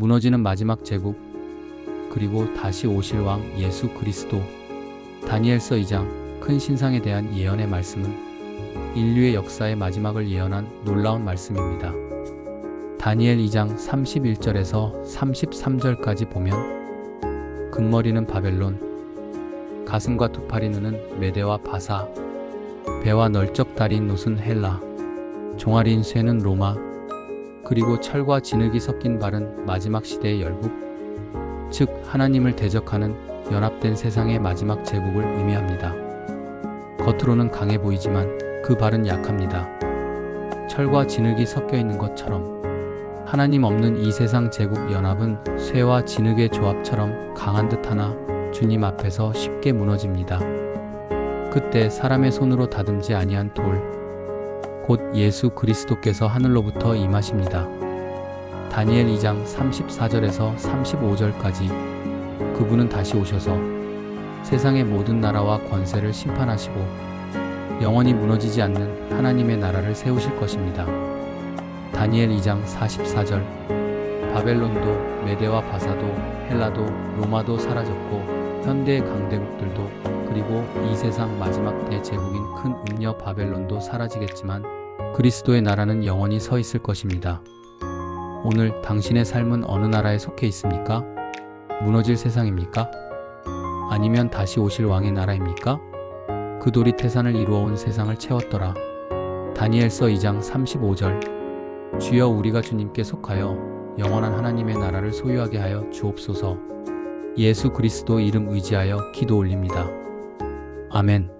무너지는 마지막 제국, 그리고 다시 오실 왕 예수 그리스도. 다니엘서 2장 큰 신상에 대한 예언의 말씀은 인류의 역사의 마지막을 예언한 놀라운 말씀입니다. 다니엘 2장 31절에서 33절까지 보면 금머리는 바벨론, 가슴과 두 팔이 느는 메대와 바사, 배와 널쩍 다린 노은 헬라, 종아리인 쇠는 로마, 그리고 철과 진흙이 섞인 발은 마지막 시대의 열국, 즉 하나님을 대적하는 연합된 세상의 마지막 제국을 의미합니다. 겉으로는 강해 보이지만 그 발은 약합니다. 철과 진흙이 섞여 있는 것처럼 하나님 없는 이 세상 제국 연합은 쇠와 진흙의 조합처럼 강한 듯하나 주님 앞에서 쉽게 무너집니다. 그때 사람의 손으로 다듬지 아니한 돌, 곧 예수 그리스도께서 하늘로부터 임하십니다. 다니엘 2장 34절에서 35절까지 그분은 다시 오셔서 세상의 모든 나라와 권세를 심판하시고 영원히 무너지지 않는 하나님의 나라를 세우실 것입니다. 다니엘 2장 44절 바벨론도 메대와 바사도 헬라도 로마도 사라졌고 현대의 강대국들도 그리고 이 세상 마지막 대제국인 큰 음녀 바벨론도 사라지겠지만 그리스도의 나라는 영원히 서 있을 것입니다. 오늘 당신의 삶은 어느 나라에 속해 있습니까? 무너질 세상입니까? 아니면 다시 오실 왕의 나라입니까? 그 돌이 태산을 이루어온 세상을 채웠더라. 다니엘서 2장 35절 주여 우리가 주님께 속하여 영원한 하나님의 나라를 소유하게 하여 주옵소서. 예수 그리스도 이름 의지하여 기도 올립니다. 아멘.